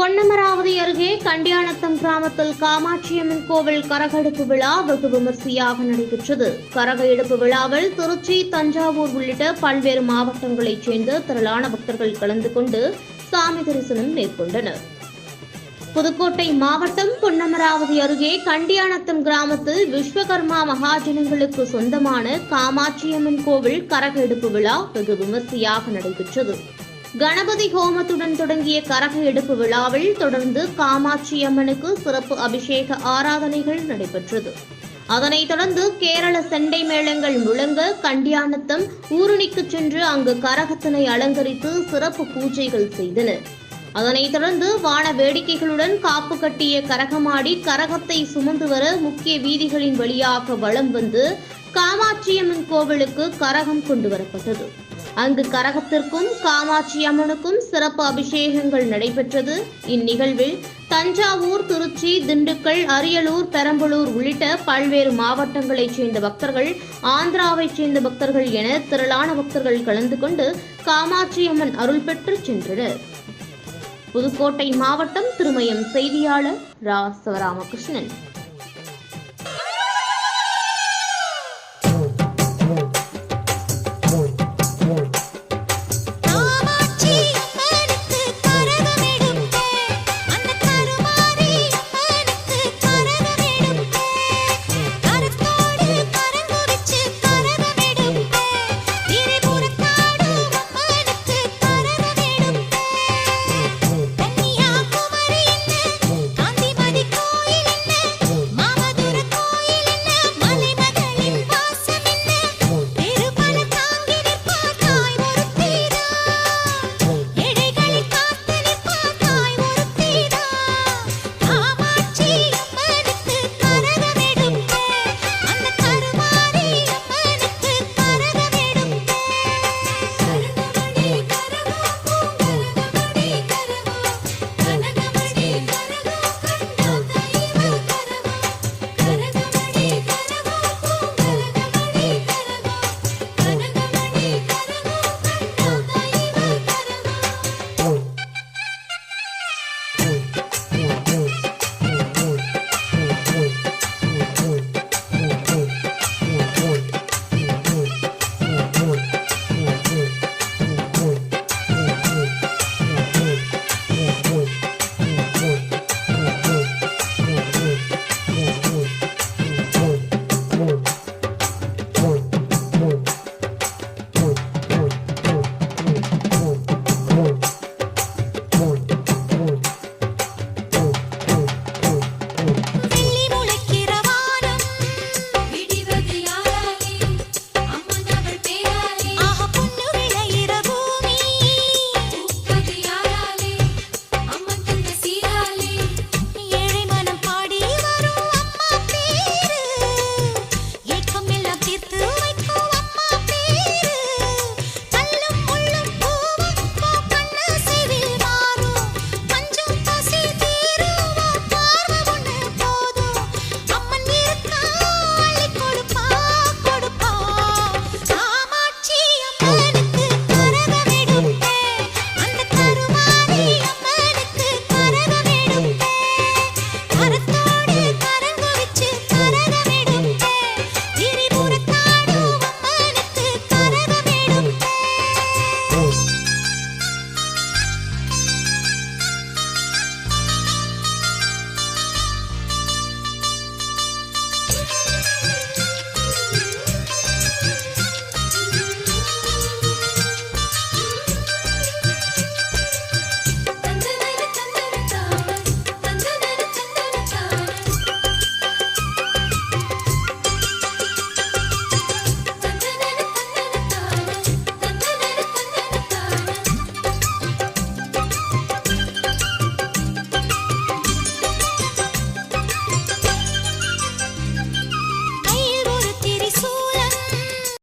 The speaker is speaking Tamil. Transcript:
பொன்னமராவதி அருகே கண்டியானத்தம் கிராமத்தில் காமாட்சியம்மன் கோவில் கரகெடுப்பு விழா வெகு விமர்சையாக நடைபெற்றது. கரக எடுப்பு விழாவில் திருச்சி தஞ்சாவூர் உள்ளிட்ட பல்வேறு மாவட்டங்களைச் சேர்ந்த திரளான பக்தர்கள் கலந்து கொண்டு சாமி தரிசனம் மேற்கொண்டனர். புதுக்கோட்டை மாவட்டம் பொன்னமராவதி அருகே கண்டியானத்தம் கிராமத்தில் விஸ்வகர்மா மகாஜனங்களுக்கு சொந்தமான காமாட்சியம்மன் கோவில் கரக எடுப்பு விழா வெகு விமர்சையாக நடைபெற்றது. கணபதி ஹோமத்துடன் தொடங்கிய கரக எடுப்பு விழாவில் தொடர்ந்து காமாட்சி அம்மனுக்கு சிறப்பு அபிஷேக ஆராதனைகள் நடைபெற்றது. அதனைத் தொடர்ந்து கேரள செண்டை மேளங்கள் முழங்க கண்டியானத்தம் ஊருணிக்கு சென்று அங்கு கரகத்தினை அலங்கரித்து சிறப்பு பூஜைகள் செய்தனர். அதனைத் தொடர்ந்து வான வேடிக்கைகளுடன் காப்பு கட்டிய கரகமாடி கரகத்தை சுமந்து வர முக்கிய வீதிகளின் வழியாக வலம் வந்து காமாட்சியம்மன் கோவிலுக்கு கரகம் கொண்டு வரப்பட்டது. அங்கு கரகத்திற்கும் காமாட்சி அம்மனுக்கும் சிறப்பு அபிஷேகங்கள் நடைபெற்றது. இந்நிகழ்வில் தஞ்சாவூர் திருச்சி திண்டுக்கல் அரியலூர் பெரம்பலூர் உள்ளிட்ட பல்வேறு மாவட்டங்களைச் சேர்ந்த பக்தர்கள் ஆந்திராவைச் சேர்ந்த பக்தர்கள் என திரளான பக்தர்கள் கலந்து கொண்டு காமாட்சி அம்மன் அருள் பெற்று சென்றனர். புதுக்கோட்டை மாவட்டம் திருமயம் செய்தியாளர் ரா. சிவராமகிருஷ்ணன்